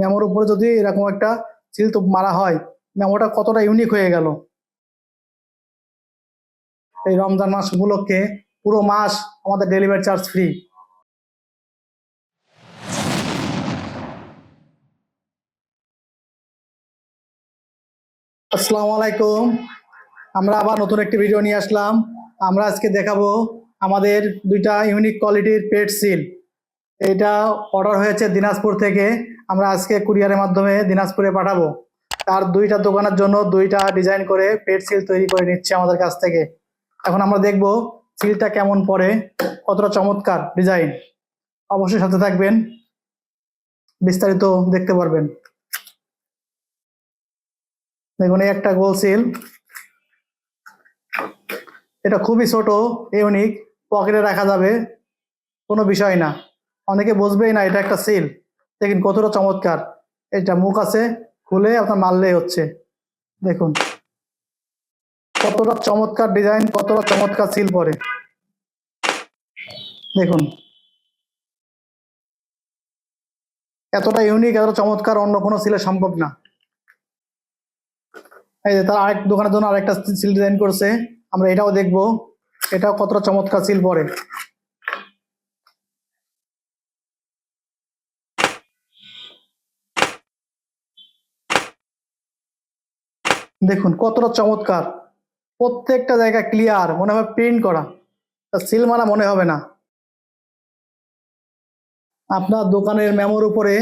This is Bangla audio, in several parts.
মেমোর উপরে যদি এরকম একটা সিল তো মারা হয়, মেমোটা কতটা ইউনিক হয়ে গেল। এই রমজান মাস উপলক্ষে পুরো মাস আমাদের ডেলিভারি চার্জ ফ্রি আসসালামু আলাইকুম। আমরা আবার নতুন একটি ভিডিও নিয়ে আসলাম। আমরা আজকে দেখাবো আমাদের দুইটা ইউনিক কোয়ালিটির পেট সিল এটা অর্ডার হয়েছে দিনাজপুর থেকে আমরা আজকে কুরিয়ারের মাধ্যমে দিনাজপুরে পাঠাবো। তার দুইটা দোকানের জন্য দুইটা ডিজাইন করে পেট সিল তৈরি করে নিচ্ছে আমাদের কাছ থেকে। এখন আমরা দেখব সিলটা কেমন পড়ে, কতটা চমৎকার ডিজাইন। অবশ্যই সাথে থাকবেন, বিস্তারিত দেখতে পারবেন। দেখুন, এই একটা গোল সিল। এটা খুবই ছোট, ইউনিক, পকেটে রাখা যাবে, কোনো বিষয় না। অনেকে বুঝবেই না এটা একটা সিল। দেখুন কতটা চমৎকার। এটা মুখ আছে, খুলে আপনার মারলেই হচ্ছে। দেখুন। কতটা চমৎকার ডিজাইন, কতটা চমৎকার সিল পরে। দেখুন। এতটা ইউনিক, এতটা চমৎকার অন্য কোনো সিলে সম্ভব না। এই যে তার আরেক দোকানের জন্য আরেকটা সিল ডিজাইন করছে। আমরা এটাও দেখব। এটাও কতটা চমৎকার সিল পরে। দেখুন, কতটা চমৎকার। প্রত্যেকটা জায়গা ক্লিয়ার মনে হবে প্রিন্ট করা। সিল মারা মনে হবে না। আপনার দোকানের মেমোর উপরে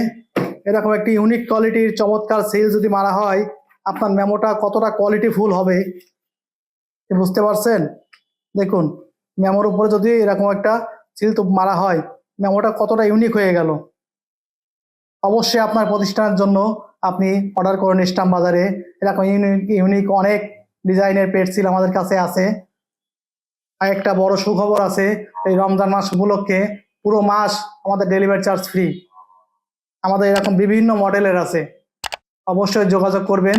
এরকম একটি ইউনিক কোয়ালিটির চমৎকার সিল যদি মারা হয়, আপনার মেমোটা কতটা কোয়ালিটি ফুল হবে বুঝতে পারছেন? দেখুন মেমোর উপরে যদি এরকম একটা সিল তো মারা হয় মেমোটা কতটা ইউনিক হয়ে গেল। অবশ্যই আপনার প্রতিষ্ঠানের জন্য আপনি অর্ডার করুন ইস্টাম বাজারে। এরকম ইউনিক ইউনিক অনেক ডিজাইনের পেট সিল আমাদের কাছে আছে। আর একটা বড় সুখবর আছে, এই রমজান মাস উপলক্ষে পুরো মাস আমাদের ডেলিভারি চার্জ ফ্রি আমাদের এরকম বিভিন্ন মডেলের আছে। অবশ্যই যোগাযোগ করবেন,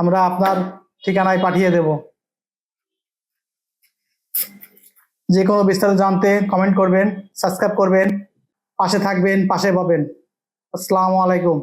আমরা আপনার ঠিকানায় পাঠিয়ে দেব। যে কোনো বিস্তারিত জানতে কমেন্ট করবেন সাবস্ক্রাইব করবেন, পাশে থাকবেন, পাশে পাবেন। আসসালামু আলাইকুম।